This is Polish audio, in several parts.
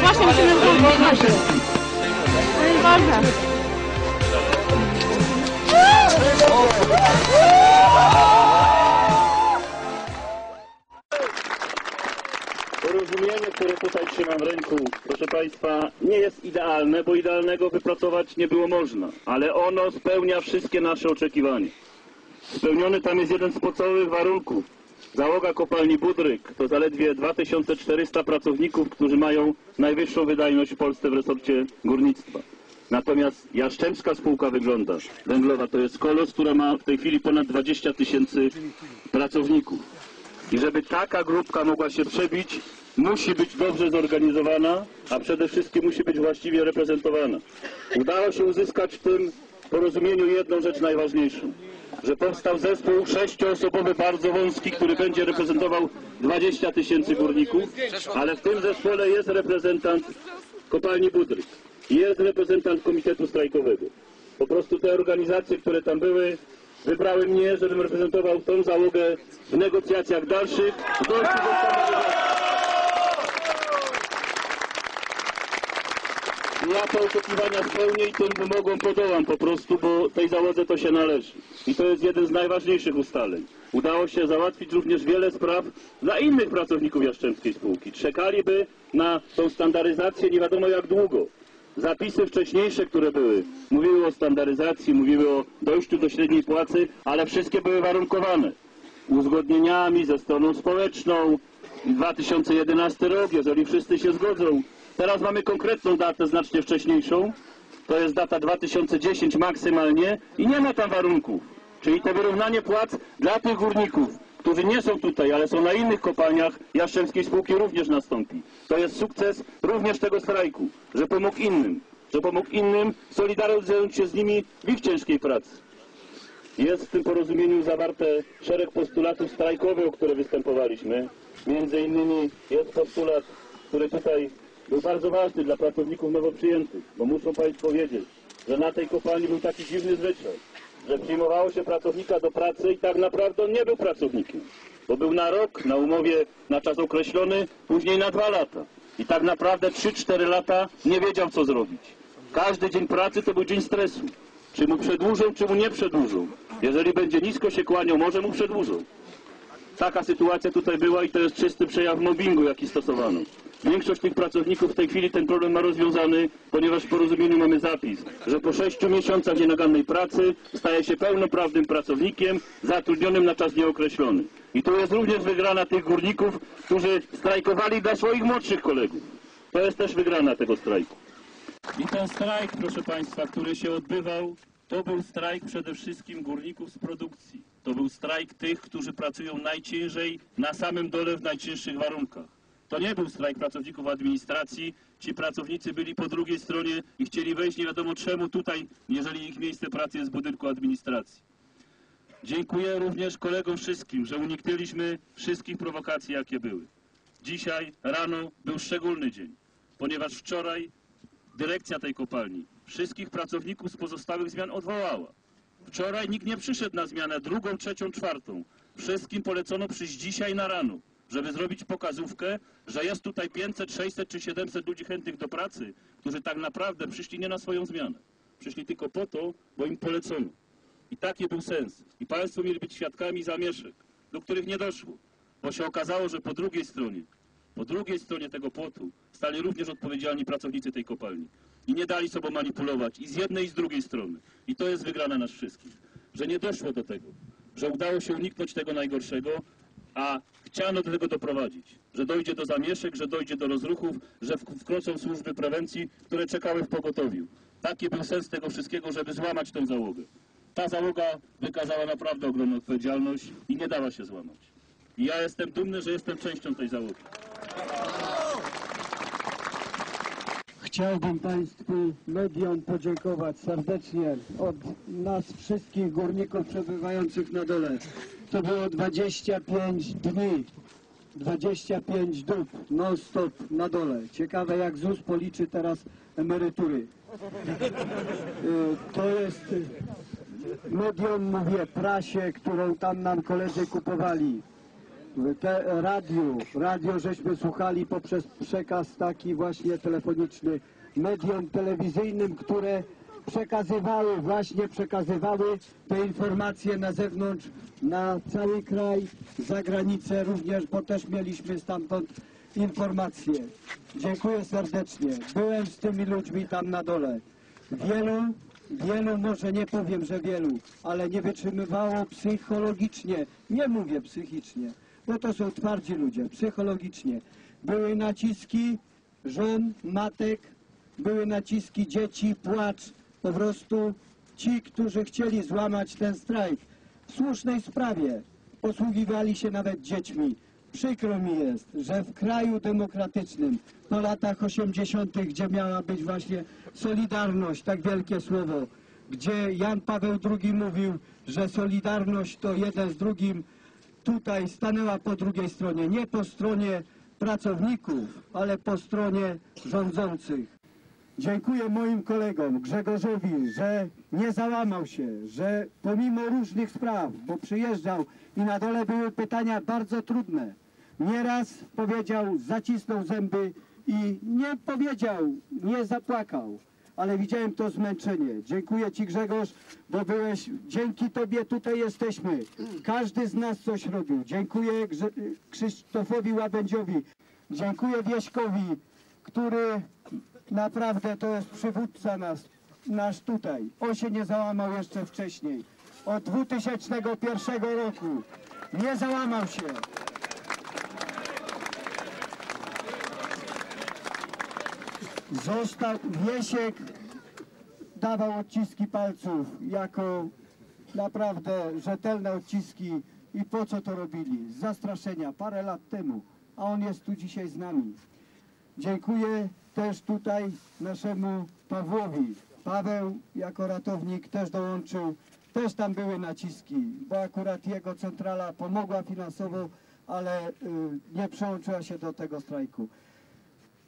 właśnie musimy wyłączyć. Panie Boże. Porozumienie, które tutaj trzymam w ręku, proszę Państwa, nie jest idealne, bo idealnego wypracować nie było można, ale ono spełnia wszystkie nasze oczekiwania. Spełniony tam jest jeden z podstawowych warunków. Załoga kopalni Budryk to zaledwie 2400 pracowników, którzy mają najwyższą wydajność w Polsce w resorcie górnictwa. Natomiast Jaszczębska spółka wygląda, węglowa, to jest kolos, która ma w tej chwili ponad 20 tysięcy pracowników. I żeby taka grupka mogła się przebić, musi być dobrze zorganizowana, a przede wszystkim musi być właściwie reprezentowana. Udało się uzyskać w tym porozumieniu jedną rzecz najważniejszą, że powstał zespół sześcioosobowy, bardzo wąski, który będzie reprezentował 20 tysięcy górników, ale w tym zespole jest reprezentant kopalni Budryk jest reprezentant komitetu strajkowego. Po prostu te organizacje, które tam były, wybrały mnie, żebym reprezentował tą załogę w negocjacjach dalszych. w dojściu do stanowiska. Ja oczekiwania spełnię i tym wymogom podołam po prostu, bo tej załodze to się należy. I to jest jeden z najważniejszych ustaleń. Udało się załatwić również wiele spraw dla innych pracowników Jastrzębskiej Spółki. Czekaliby na tą standaryzację nie wiadomo jak długo. Zapisy wcześniejsze, które były, mówiły o standaryzacji, mówiły o dojściu do średniej płacy, ale wszystkie były warunkowane uzgodnieniami ze stroną społeczną. 2011 rok, jeżeli wszyscy się zgodzą. Teraz mamy konkretną datę znacznie wcześniejszą. To jest data 2010 maksymalnie i nie ma tam warunków. Czyli to wyrównanie płac dla tych górników, którzy nie są tutaj, ale są na innych kopalniach Jastrzębskiej Spółki również nastąpi. To jest sukces również tego strajku, że pomógł innym, że pomógł innym, solidaryzując się z nimi w ich ciężkiej pracy. Jest w tym porozumieniu zawarte szereg postulatów strajkowych, o które występowaliśmy. Między innymi jest postulat, który tutaj był bardzo ważny dla pracowników nowo przyjętych, bo muszą Państwo wiedzieć, że na tej kopalni był taki dziwny zwyczaj, że przyjmowało się pracownika do pracy i tak naprawdę on nie był pracownikiem, bo był na rok, na umowie na czas określony, później na dwa lata. I tak naprawdę 3-4 lata nie wiedział, co zrobić. Każdy dzień pracy to był dzień stresu. Czy mu przedłużą, czy mu nie przedłużą. Jeżeli będzie nisko się kłaniał, może mu przedłużą. Taka sytuacja tutaj była i to jest czysty przejaw mobbingu, jaki stosowano. Większość tych pracowników w tej chwili ten problem ma rozwiązany, ponieważ w porozumieniu mamy zapis, że po sześciu miesiącach nienagannej pracy staje się pełnoprawnym pracownikiem zatrudnionym na czas nieokreślony. I tu jest również wygrana tych górników, którzy strajkowali dla swoich młodszych kolegów. To jest też wygrana tego strajku. I ten strajk, proszę Państwa, który się odbywał, to był strajk przede wszystkim górników z produkcji. To był strajk tych, którzy pracują najciężej, na samym dole w najcięższych warunkach. To nie był strajk pracowników administracji. Ci pracownicy byli po drugiej stronie i chcieli wejść nie wiadomo czemu tutaj, jeżeli ich miejsce pracy jest w budynku administracji. Dziękuję również kolegom wszystkim, że uniknęliśmy wszystkich prowokacji, jakie były. Dzisiaj rano był szczególny dzień, ponieważ wczoraj dyrekcja tej kopalni wszystkich pracowników z pozostałych zmian odwołała. Wczoraj nikt nie przyszedł na zmianę drugą, trzecią, czwartą. Wszystkim polecono przyjść dzisiaj na rano, żeby zrobić pokazówkę, że jest tutaj 500, 600 czy 700 ludzi chętnych do pracy, którzy tak naprawdę przyszli nie na swoją zmianę. Przyszli tylko po to, bo im polecono. I taki był sens. I Państwo mieli być świadkami zamieszek, do których nie doszło. Bo się okazało, że po drugiej stronie, po drugiej stronie tego płotu stali również odpowiedzialni pracownicy tej kopalni. I nie dali sobą manipulować i z jednej i z drugiej strony. I to jest wygrana nas wszystkich. Że nie doszło do tego. Że udało się uniknąć tego najgorszego, a chciano do tego doprowadzić. Że dojdzie do zamieszek, że dojdzie do rozruchów, że wk- wkroczą służby prewencji, które czekały w pogotowiu. Taki był sens tego wszystkiego, żeby złamać tę załogę. Ta załoga wykazała naprawdę ogromną odpowiedzialność i nie dała się złamać. I ja jestem dumny, że jestem częścią tej załogi. Chciałbym Państwu mediom podziękować serdecznie od nas wszystkich górników przebywających na dole. To było 25 dni, 25 dób non-stop na dole. Ciekawe jak ZUS policzy teraz emerytury. Y, To jest medium, mówię, prasie, którą tam nam koledzy kupowali. te, radiu, radio żeśmy słuchali poprzez przekaz taki właśnie telefoniczny mediom telewizyjnym, które przekazywały, właśnie przekazywały te informacje na zewnątrz, na cały kraj, za granicę również, bo też mieliśmy stamtąd informacje. Dziękuję serdecznie. Byłem z tymi ludźmi tam na dole. Wielu, wielu, może nie powiem, że wielu, ale nie wytrzymywało psychologicznie, nie mówię psychicznie, bo to są twardzi ludzie, psychologicznie. Były naciski żon, matek, były naciski dzieci, płacz, po prostu ci, którzy chcieli złamać ten strajk w słusznej sprawie, posługiwali się nawet dziećmi. Przykro mi jest, że w kraju demokratycznym po latach 80., gdzie miała być właśnie solidarność, tak wielkie słowo, gdzie Jan Paweł II mówił, że solidarność to jeden z drugim, tutaj stanęła po drugiej stronie, nie po stronie pracowników, ale po stronie rządzących. Dziękuję moim kolegom Grzegorzowi, że nie załamał się, że pomimo różnych spraw, bo przyjeżdżał i na dole były pytania bardzo trudne. Nieraz powiedział, zacisnął zęby i nie powiedział, nie zapłakał. Ale widziałem to zmęczenie. Dziękuję Ci Grzegorz, bo byłeś, dzięki Tobie tutaj jesteśmy. Każdy z nas coś robił. Dziękuję Grze Krzysztofowi Łabędziowi. Dziękuję Wieśkowi, który naprawdę to jest przywódca nas, nasz tutaj. On się nie załamał jeszcze wcześniej. Od 2001 roku nie załamał się. Został Wiesiek, dawał odciski palców jako naprawdę rzetelne odciski i po co to robili? Z zastraszenia parę lat temu, a on jest tu dzisiaj z nami. Dziękuję też tutaj naszemu Pawłowi. Paweł jako ratownik też dołączył. Też tam były naciski, bo akurat jego centrala pomogła finansowo, ale y, nie przyłączyła się do tego strajku.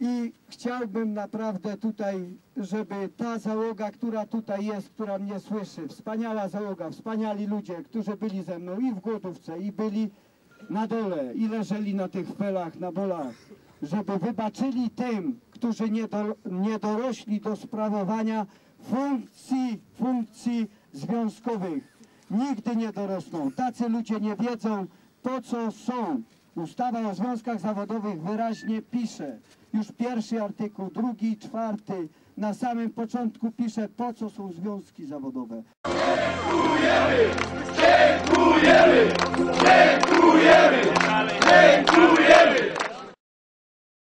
I chciałbym naprawdę tutaj, żeby ta załoga, która tutaj jest, która mnie słyszy, wspaniała załoga, wspaniali ludzie, którzy byli ze mną i w głodówce, i byli na dole, i leżeli na tych felach, na bolach, żeby wybaczyli tym, którzy nie, do, nie dorośli do sprawowania funkcji, funkcji związkowych. Nigdy nie dorosną. Tacy ludzie nie wiedzą, po co są. Ustawa o związkach zawodowych wyraźnie pisze, już pierwszy artykuł, drugi, czwarty, na samym początku pisze, po co są związki zawodowe. Dziękujemy! Dziękujemy!